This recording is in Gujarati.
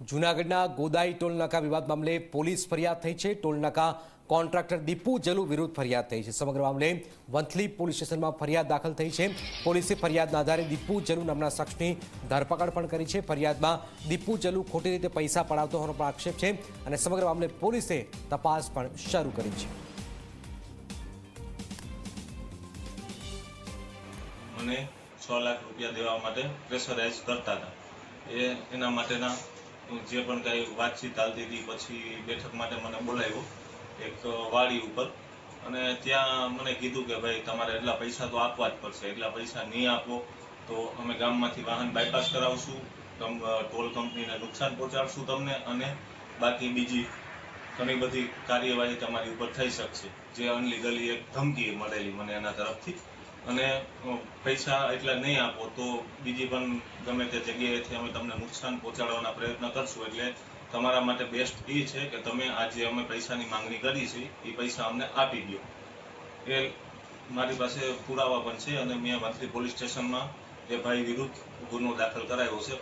જૂનાગઢના ગોદાઈ ટોલનાકા વિવાદ મામલે પોલીસ ફરિયાદ થઈ છે. ટોલનાકા કોન્ટ્રાક્ટર દીપુ જલુ વિરુદ્ધ ફરિયાદ થઈ છે. સમગ્ર મામલે વંથલી પોલીસ સ્ટેશનમાં ફરિયાદ દાખલ થઈ છે. પોલીસે ફરિયાદના આધારે દીપુ જલુ નામના શખ્સની ધરપકડ પણ કરી છે. ફરિયાદમાં દીપુ જલુ ખોટી રીતે પૈસા પડાવતો હોવાનો પણ આક્ષેપ છે અને સમગ્ર મામલે પોલીસે તપાસ પણ શરૂ કરી છે. મને છ લાખ રૂપિયા દેવા માટે પ્રેશરાઇઝ કરતા હતા. એ એના માટેના જે પણ કાંઈ વાતચીત ચાલતી હતી પછી બેઠક માટે મને બોલાવ્યો એક વાડી ઉપર. અને ત્યાં મને કીધું કે ભાઈ તમારે એટલા પૈસા તો આપવા જ પડશે, એટલા પૈસા નહીં આપો તો અમે ગામમાંથી વાહન બાયપાસ કરાવશું ટોલ કંપનીને નુકસાન પહોંચાડશું તમને અને બાકી બીજી ઘણી બધી કાર્યવાહી તમારી ઉપર થઈ શકશે. જે અનલીગલી એક ધમકી મળેલી મને એના તરફથી. અને પૈસા એટલા નહીં આપો તો બીજી પણ ગમે તે જગ્યાએથી અમે તમને નુકસાન પહોંચાડવાના પ્રયત્ન કરશું. એટલે તમારા માટે બેસ્ટ એ છે કે તમે આજે અમે પૈસાની માંગણી કરી છે, એ પૈસા અમને આપી દો એ મારી પાસે પુરાવા પણ છે અને મેં મંત્રી પોલીસ સ્ટેશનમાં એ ભાઈ વિરુદ્ધ ગુનો દાખલ કરાયો છે.